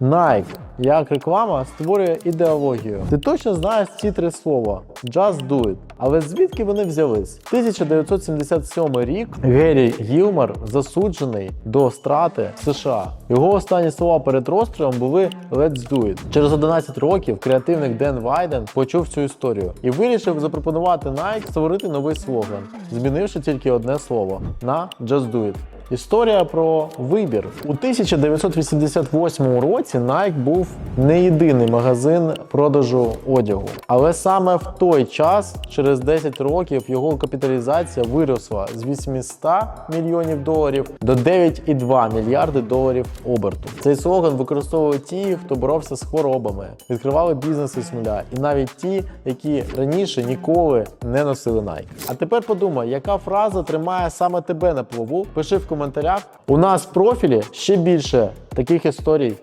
Nike, як реклама, створює ідеологію. Ти точно знаєш ці три слова Just do it. Але звідки вони взялись? 1977 рік Геррі Гілмер засуджений до страти США. Його останні слова перед розстрілом були Let's do it. Через 11 років креативник Ден Вайден почув цю історію і вирішив запропонувати Nike створити новий слоган, змінивши тільки одне слово на Just do it. Історія про вибір у 1988 році Nike був не єдиний магазин продажу одягу, але саме в той час, через 10 років, його капіталізація виросла з 800 мільйонів доларів до 9,2 мільярди доларів оберту. Цей слоган використовували ті, хто боровся з хворобами, відкривали бізнеси з нуля, і навіть ті, які раніше ніколи не носили Nike. А тепер подумай, яка фраза тримає саме тебе на плаву? Пиши в коментарях. У нас в профілі ще більше таких історій